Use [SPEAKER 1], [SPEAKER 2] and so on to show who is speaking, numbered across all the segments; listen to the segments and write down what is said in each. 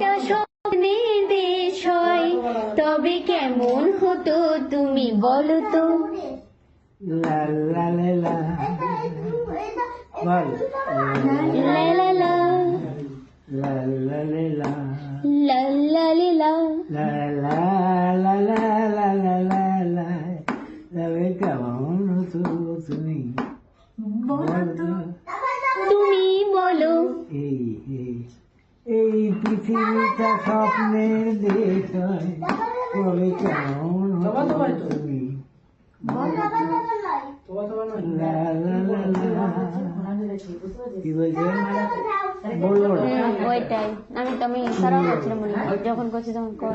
[SPEAKER 1] এটা স্বপ্নের দেশ হয় তবে কেমন হতো তুমি বলো তো?
[SPEAKER 2] লা লা লা লা। বল।
[SPEAKER 1] লা লা লা।
[SPEAKER 2] লা লা লা লা।
[SPEAKER 1] লা লা লি লা।
[SPEAKER 2] লা লা লা। কবিতা স্বপ্নের দেশায় কবে তুমি?
[SPEAKER 1] হ্যাঁ, ওইটাই। আমি তো যখন করছি তখন কর।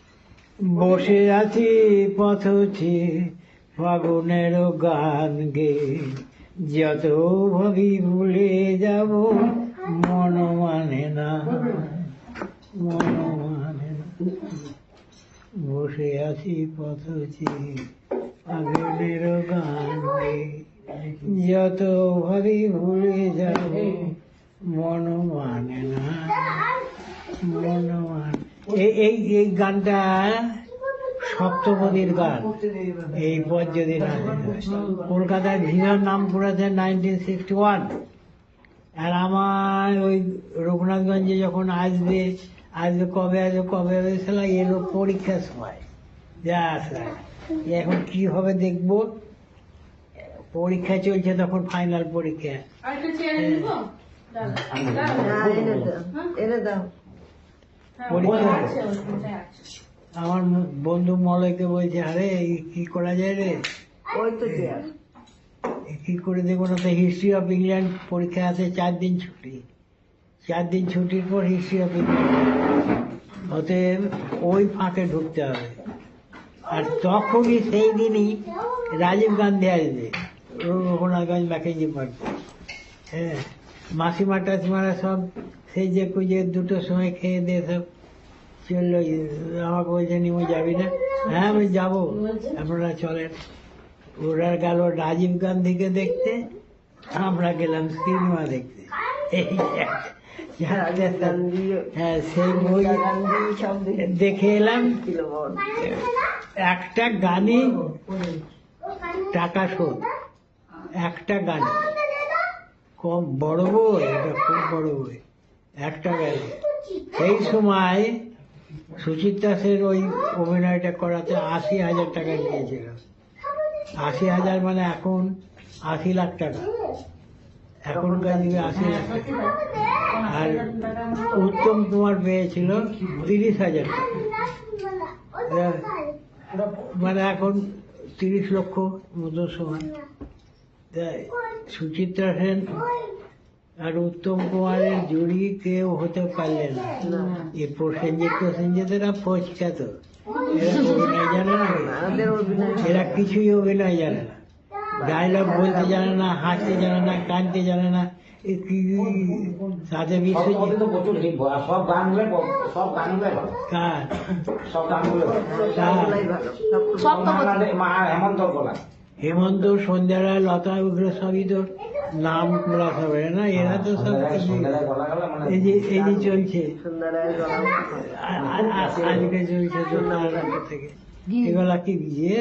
[SPEAKER 2] বসে আছি পথছি ফাগুনের গান গে। যত ভাবি ভুলে যাব, মন মানে না। মন মানে না। বসে আছি পথছি ফাগুনের গান গে। যত ভাবি ভুলে যাব, মন মানে না। মন এই এই গানটা সপ্তপদীর গান এই পদ যদি না কলকাতায় ভিড়ার নাম পড়েছে নাইনটিন সিক্সটি ওয়ান। আর আমার ওই রঘুনাথগঞ্জে যখন আসবে আসবে কবে আসবে কবে আসবে এলো পরীক্ষার সময়। যা আসা এখন কি হবে দেখব। পরীক্ষা চলছে তখন ফাইনাল পরীক্ষা। পরীক্ষা আমার বন্ধু মলয়কে বলছে আরে এই কি করা যায় রে? কি করে দেখব না তো হিস্ট্রি অফ ইংল্যান্ড পরীক্ষা আছে চার দিন ছুটি। চার দিন ছুটির পর হিস্ট্রি অফ ইংল্যান্ড অতএব ওই ফাঁকে ঢুকতে হবে। আর তখনই সেই দিনই রাজীব গান্ধী আসবে রঘুনাথগঞ্জ ম্যাকেঞ্জি পার্কে হ্যাঁ। মাসিমা টাসিমারা সব সেই যে কুজে দুটোর সময় খেয়ে দিয়ে সব চলল। আমাকে বলছে নিমো যাবি না? হ্যাঁ আমি যাব। আপনারা চলেন ওরা গেল রাজীব গান্ধীকে দেখতে আমরা গেলাম সিনেমা দেখতে। এই হ্যাঁ সেই বই দেখে এলাম। একটা গানই টাকা শোধ। একটা গান কম বড় বই, এটা খুব বড় বই, একটা গানে সেই সময় সুচিত্রা সেন ওই অভিনয়টা করাতে আশি হাজার টাকা নিয়েছিল। আশি হাজার মানে এখন আশি লাখ টাকা। এখনকার দিনে আশি লাখ টাকা। আর উত্তম কুমার পেয়েছিল তিরিশ হাজার টাকা। মানে এখন তিরিশ লক্ষ মতো সমান তাই সুচিত্রা সেন আর উত্তম কুমারের জুড়ি কেউ হতে পারলে না। এ প্রসেনজিৎ প্রসেনজিতেরা ফচকা তো। এরা অভিনয় জানে না। এরা কিছুই অভিনয় জানে না। ডায়লগ বলতে জানে না হাসতে জানে না কাঁদতে জানে না। এ বিশ্বজিৎ
[SPEAKER 3] সব গানগুলো সব গানগুলো
[SPEAKER 2] কার?
[SPEAKER 3] সব গানগুলো
[SPEAKER 2] কার?
[SPEAKER 3] হেমন্ত গলা
[SPEAKER 2] হেমন্ত সন্ধ্যারায় লতা ওগুলো সবই তো নাম রাখা হবে না এরা তো সব এই যে এই যে চলছে। আজকে চলছে থেকে। এগুলা কি ইয়ে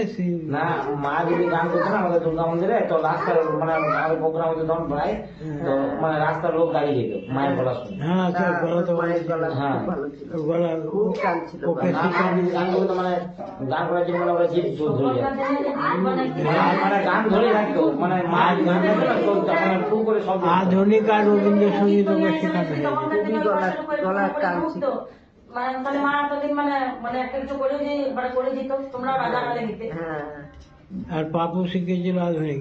[SPEAKER 3] না মা যদি গান করতো না আমাদের দুর্গা মন্দিরে তো রাস্তার মানে আমাদের প্রোগ্রাম হচ্ছে তখন প্রায় তো মানে রাস্তার লোক দাঁড়িয়ে যেত মায়ের গলা শুনে।
[SPEAKER 2] হ্যাঁ গলা তো
[SPEAKER 3] হ্যাঁ।
[SPEAKER 2] গলা ওকে
[SPEAKER 3] না,
[SPEAKER 2] শিকার
[SPEAKER 3] গান করতো মানে গান করার জন্য মানে ওরা জোর ধরে মানে গান ধরে রাখতো মানে মা গান করতো মানে ফু করে সব
[SPEAKER 2] আধুনিক আর রবীন্দ্রসঙ্গীত শেখানো হয়েছে।
[SPEAKER 4] মানে তাহলে মা এতদিন মানে মানে একটা কিছু করে যে মানে করে দিত তোমরা রাজা গালে দিতে
[SPEAKER 2] আর পাপু শিখেছিল আধুনিক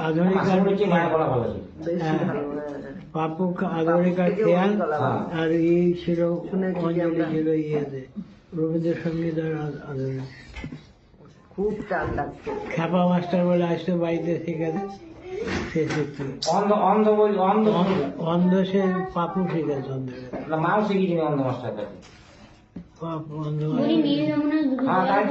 [SPEAKER 2] আধুনিক হ্যাঁ, পাপু আধুনিক আর খেয়াল
[SPEAKER 3] হ্যাঁ।
[SPEAKER 2] আর এই ছিল অঞ্জলি ছিল ইয়েতে। রবীন্দ্রসঙ্গীত আর আধুনিক।
[SPEAKER 5] খুব টান
[SPEAKER 2] খ্যাপা মাস্টার বলে আসতো বাড়িতে শেখাতে সে শিখতো
[SPEAKER 3] অন্ধ অন্ধ বই অন্ধ
[SPEAKER 2] অন্ধ- অন্ধ সে পাপু শিখেছে অন্ধের। কাছে।
[SPEAKER 3] না মাও শিখিয়েছিনি অন্ধ মাস্টার
[SPEAKER 2] পাপু অন্ধ
[SPEAKER 3] হ্যাঁ তাই